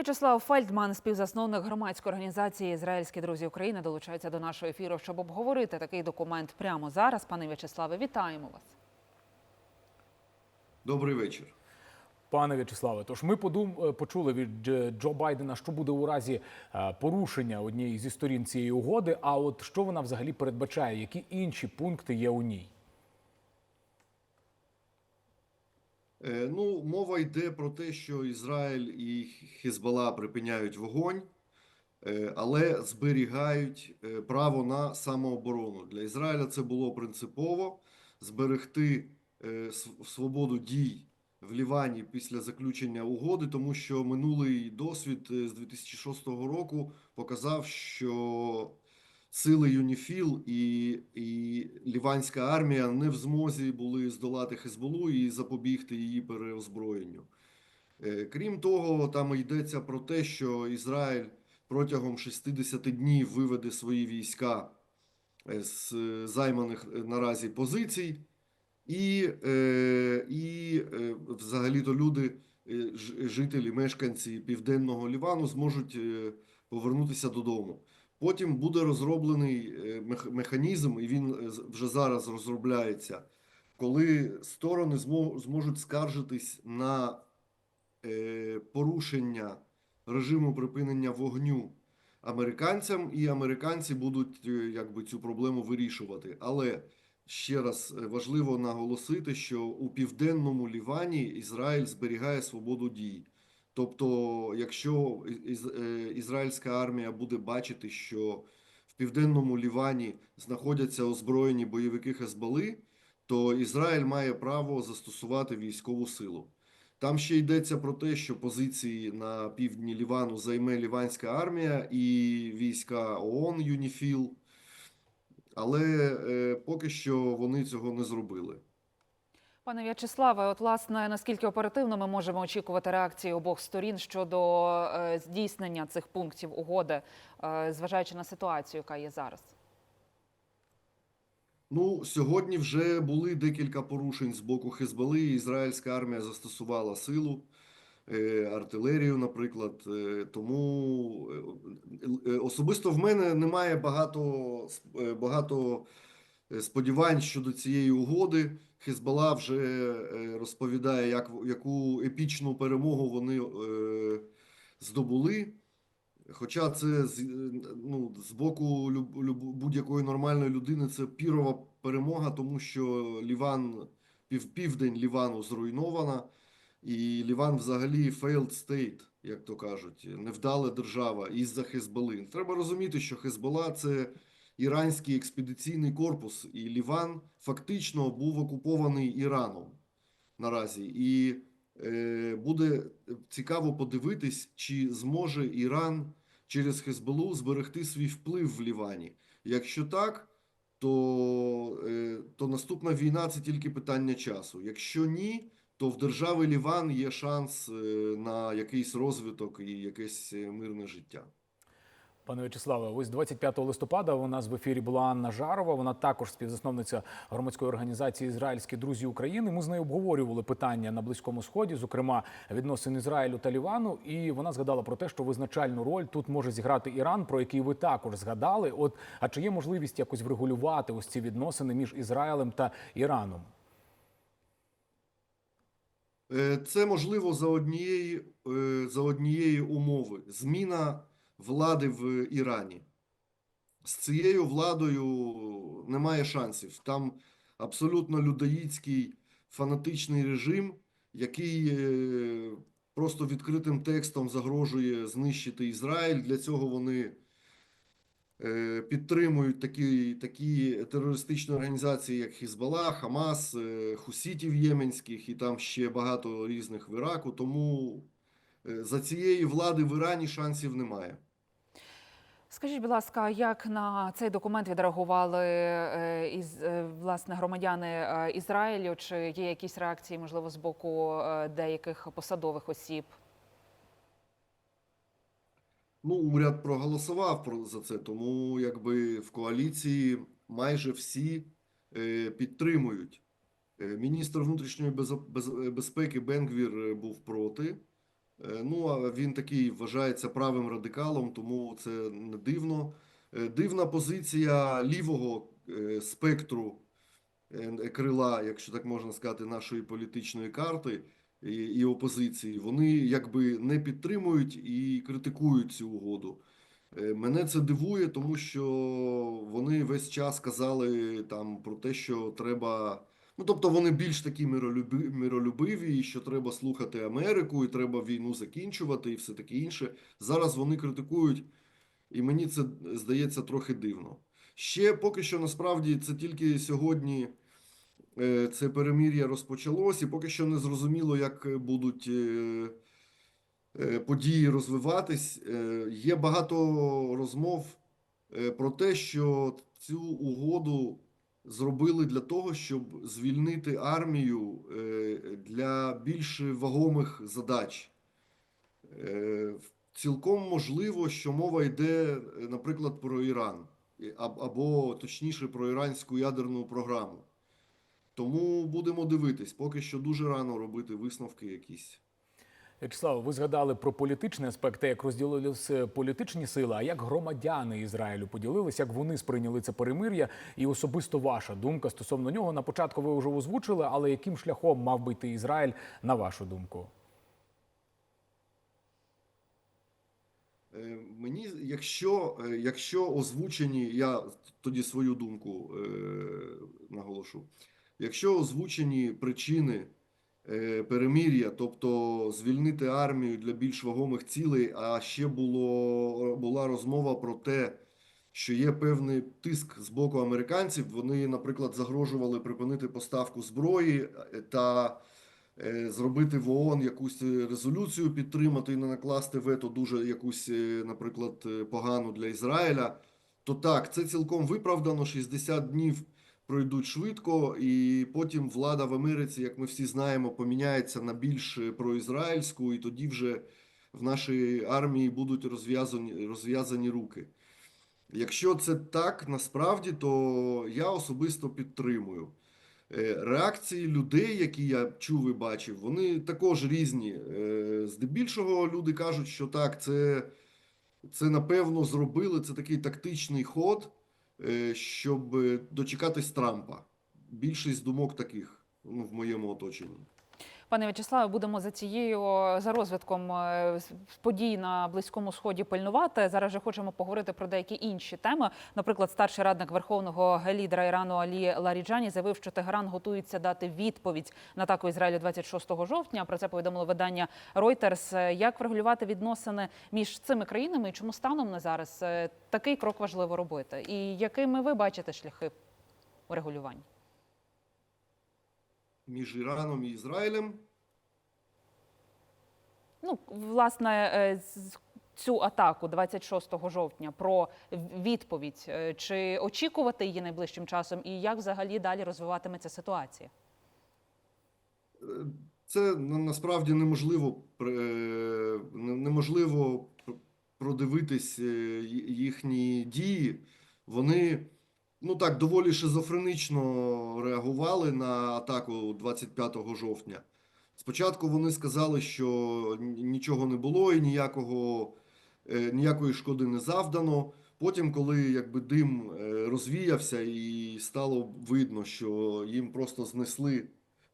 В'ячеслав Фельдман, співзасновник громадської організації Ізраїльські друзі України, долучається до нашого ефіру, щоб обговорити такий документ прямо зараз. Пане В'ячеславе, вітаємо вас. Добрий вечір. Пане В'ячеславе, тож ми подум... е, почули від Джо Байдена, що буде у разі е, порушення однієї зі сторін цієї угоди. А от що вона взагалі передбачає? Які інші пункти є у ній? Е, Ну, мова йде про те, що Ізраїль і Хізбалла припиняють вогонь, е, але зберігають е, право на самооборону. Для Ізраїля це було принципово зберегти е, свободу дій в Лівані після заключення угоди, тому що минулий досвід е, з 2006 року показав, що сили ЮНІФІЛ і, і ліванська армія не в змозі були здолати Хезболу і запобігти її переозброєнню. Е, Крім того, там йдеться про те, що Ізраїль протягом 60 днів виведе свої війська е, з займаних е, наразі позицій, і, і взагалі-то люди, жителі, мешканці південного Лівану зможуть повернутися додому. Потім буде розроблений е, механізм, і він е, вже зараз розробляється, коли сторони зможуть скаржитись на е, порушення режиму припинення вогню американцям, і американці будуть якби цю проблему вирішувати. Але ще раз важливо наголосити, що у південному Лівані Ізраїль зберігає свободу дій. Тобто, якщо е, ізраїльська армія буде бачити, що в південному Лівані знаходяться озброєні бойовики Хезболи, то Ізраїль має право застосувати військову силу. Там ще йдеться про те, що позиції на півдні Лівану займе Ліванська армія і війська ООН ЮНІФІЛ, але е, поки що вони цього не зробили. Пане В'ячеславе, от власне наскільки оперативно ми можемо очікувати реакції обох сторін щодо е, здійснення цих пунктів угоди, е, зважаючи на ситуацію, яка є зараз? Ну, сьогодні вже були декілька порушень з боку Хезболи. Ізраїльська армія застосувала силу, е, артилерію, наприклад. Тому особисто в мене немає багато, багато сподівань щодо цієї угоди. Хезбола вже е, розповідає, як, яку епічну перемогу вони е, здобули. Хоча це з, ну, з боку будь-якої нормальної людини це пірова перемога, тому що Ліван, пів, південь Лівану зруйнована, і Ліван взагалі failed state, як то кажуть, невдала держава із-за Хезболи. Треба розуміти, що Хезбола це іранський експедиційний корпус, і Ліван фактично був окупований Іраном наразі. І е, буде цікаво подивитись, чи зможе Іран через Хезболу зберегти свій вплив в Лівані. Якщо так, то, е, то наступна війна це тільки питання часу. Якщо ні, то в держави Ліван є шанс е, на якийсь розвиток і якесь е, мирне життя. Пане В'ячеславе, ось 25 листопада у нас в ефірі була Анна Жарова. Вона також співзасновниця громадської організації Ізраїльські друзі України. Ми з нею обговорювали питання на близькому сході, зокрема відносин Ізраїлю та Лівану. І вона згадала про те, що визначальну роль тут може зіграти Іран, про який ви також згадали. От а чи є можливість якось врегулювати ось ці відносини між Ізраїлем та Іраном? Е, Це можливо за однієї, е, за однієї умови зміна влади в Ірані. З цією владою немає шансів. Там абсолютно людоїдський фанатичний режим, який е, просто відкритим текстом загрожує знищити Ізраїль. Для цього вони е, підтримують такі, такі терористичні організації, як Хізбалла, Хамас, е, Хусітів Єменських і там ще багато різних в Іраку. Тому за цієї влади в Ірані шансів немає. Скажіть, будь ласка, як на цей документ відреагували е, із е, власне громадяни е, Ізраїлю? Чи є якісь реакції, можливо, з боку деяких посадових осіб? Ну, уряд проголосував про за це, тому якби в коаліції майже всі підтримують. Міністр внутрішньої безпеки Бенгвір був проти. Е, Ну, а він такий вважається правим радикалом, тому це не дивно. Е, Дивна позиція лівого е, спектру крила, якщо так можна сказати, нашої політичної карти і, і опозиції. Вони якби не підтримують і критикують цю угоду. Мене це дивує, тому що вони весь час казали там про те, що треба. Ну, тобто вони більш такі миролюби- миролюбиві, що треба слухати Америку, і треба війну закінчувати, і все таке інше. Зараз вони критикують, і мені це здається трохи дивно. Ще поки що насправді це тільки сьогодні е, це перемир'я розпочалось, і поки що не зрозуміло, як будуть е, е, події розвиватись. Є багато розмов про те, що цю угоду зробили для того, щоб звільнити армію е, для більш вагомих задач. Е, Цілком можливо, що мова йде, е, наприклад, про Іран, або точніше про іранську ядерну програму. Тому будемо дивитись, поки що дуже рано робити висновки якісь. Вячеслав, ви згадали про політичний аспект, як розділилися політичні сили, а як громадяни Ізраїлю поділилися, як вони сприйняли це перемир'я, і особисто ваша думка стосовно нього. На початку ви вже озвучили, але яким шляхом мав би йти Ізраїль, на вашу думку? Е, Мені, якщо, е, якщо озвучені, я тоді свою думку е, наголошу. Якщо озвучені причини перемир'я, тобто звільнити армію для більш вагомих цілей, а ще було, була розмова про те, що є певний тиск з боку американців, вони, наприклад, загрожували припинити поставку зброї е, та е, зробити в ООН якусь е, резолюцію підтримати і не накласти вето дуже якусь, е, наприклад, е, погану для Ізраїля, то так, це цілком виправдано. 60 днів пройдуть швидко, і потім влада в Америці, як ми всі знаємо, поміняється на більш проізраїльську, і тоді вже в нашій армії будуть розв'язані, розв'язані руки. Якщо це так насправді, то я особисто підтримую. Е, Реакції людей, які я чув і бачив, вони також різні. Е, Здебільшого люди кажуть, що так, це, це напевно зробили, це такий тактичний ход, щоб е, дочекатись Трампа. Більшість думок таких ну, в моєму оточенні. Пане В'ячеславе, будемо за цією за розвитком е, подій на близькому сході пильнувати. Зараз же хочемо поговорити про деякі інші теми. Наприклад, старший радник верховного лідера Ірану Алі Ларіджані заявив, що Тегеран готується дати відповідь на атаку Ізраїлю 26 жовтня. Про це повідомило видання Reuters. Е, Як врегулювати відносини між цими країнами і чому станом на зараз е, такий крок важливо робити? І якими ви бачите шляхи урегулювання? Між Іраном і Ізраїлем Ну, власне, е, цю атаку 26 жовтня про відповідь, е, чи очікувати її найближчим часом, і як взагалі далі розвиватиметься ситуація? Е, Це на- насправді неможливо неможливо продивитись їхні дії. Вони ну так доволі шизофренично реагували на атаку 25 жовтня. Спочатку вони сказали, що нічого не було і ніякого, е, ніякої шкоди не завдано. Потім, коли якби дим е, розвіявся і стало видно, що їм просто знесли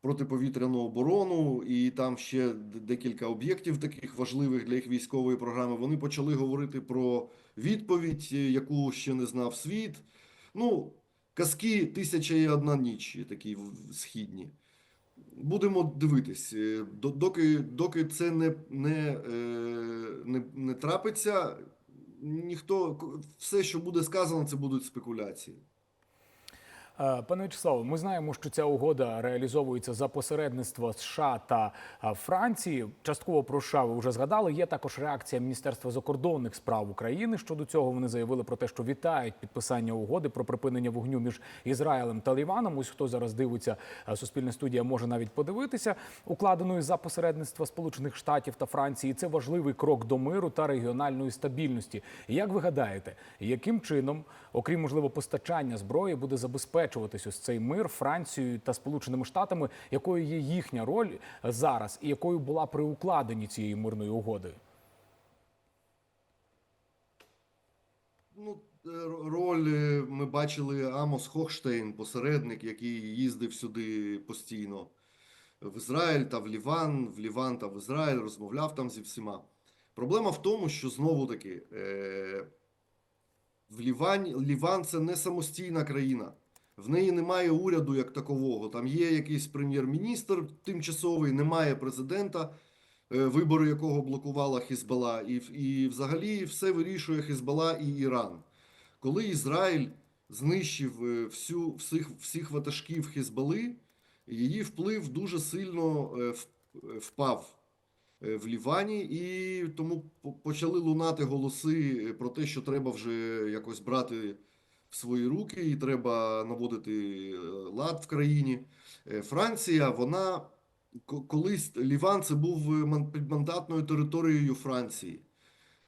протиповітряну оборону, і там ще декілька об'єктів таких важливих для їх військової програми. Вони почали говорити про відповідь, яку ще не знав світ. Ну, казки тисяча і одна ніч, такі східні. Будемо дивитись. Е, Доки, доки це не, не, е, не, не трапиться, ніхто все, що буде сказано, це будуть спекуляції. Е, Пане Вячеславе, ми знаємо, що ця угода реалізовується за посередництва США та е, Франції. Частково про США ви вже згадали. Є також реакція Міністерства закордонних справ України щодо цього. Вони заявили про те, що вітають підписання угоди про припинення вогню між Ізраїлем та Ліваном. Ось хто зараз дивиться е, суспільна студія, може навіть подивитися укладеної за посередництва Сполучених Штатів та Франції. Це важливий крок до миру та регіональної стабільності. Як ви гадаєте, яким чином, окрім можливо постачання зброї, буде забезпечено забезпечуватись ось цей мир Францією та Сполученими Штатами? Якою є їхня роль зараз, і якою була при укладенні цієї мирної угоди? Ну, е, роль е, ми бачили Амос Хохштейн, посередник, який їздив сюди постійно в Ізраїль та в Ліван, в Ліван та в Ізраїль, розмовляв там зі всіма. Проблема в тому, що знову таки е, в Лівані, Ліван це не самостійна країна. В неї немає уряду як такового. Там є якийсь прем'єр-міністр тимчасовий, немає президента, е, вибори якого блокувала Хізбала, і, і взагалі все вирішує Хізбала і Іран. Коли Ізраїль знищив е, всю, всіх, всіх ватажків Хізбали, її вплив дуже сильно е, впав в Лівані, і тому почали лунати голоси про те, що треба вже якось брати свої руки, і треба наводити е, лад в країні. Е, Франція, вона колись Ліван це був е, підмандатною територією Франції.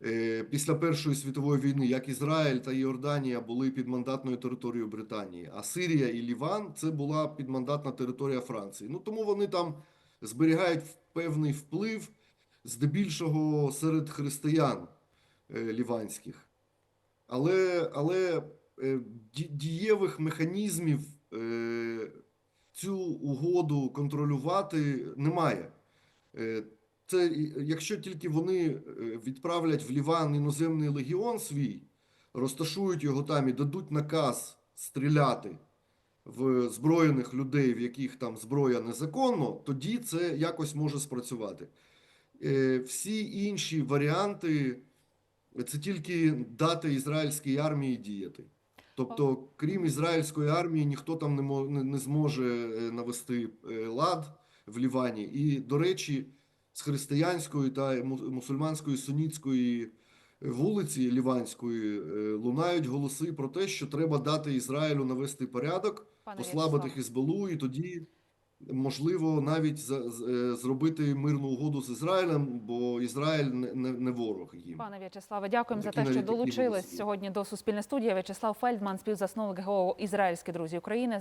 Е, Після Першої світової війни, як Ізраїль та Йорданія були підмандатною територією Британії, а Сирія і Ліван це була підмандатна територія Франції. Ну тому вони там зберігають певний вплив, здебільшого серед християн е, ліванських. Але, але е, дієвих механізмів е, цю угоду контролювати немає. Е, Це якщо тільки вони е, відправлять в Ліван іноземний легіон свій, розташують його там і дадуть наказ стріляти в зброєних людей, в яких там зброя незаконно, тоді це якось може спрацювати. Е, Всі інші варіанти це тільки дати ізраїльській армії діяти. Тобто, крім ізраїльської армії, ніхто там не, мо- не, не зможе е, навести е, лад в Лівані. І, до речі, з християнської та му- мусульманської сунітської вулиці Ліванської е, лунають голоси про те, що треба дати Ізраїлю навести порядок, Пане послабити. Хізбалу, і тоді можливо навіть за, з- е, зробити мирну угоду з Ізраїлем, бо Ізраїль не, не, не ворог їм. Пане В'ячеславе, дякуємо за те, що долучились сьогодні до Суспільне студії. В'ячеслав Фельдман, співзасновник ГО Ізраїльські друзі України.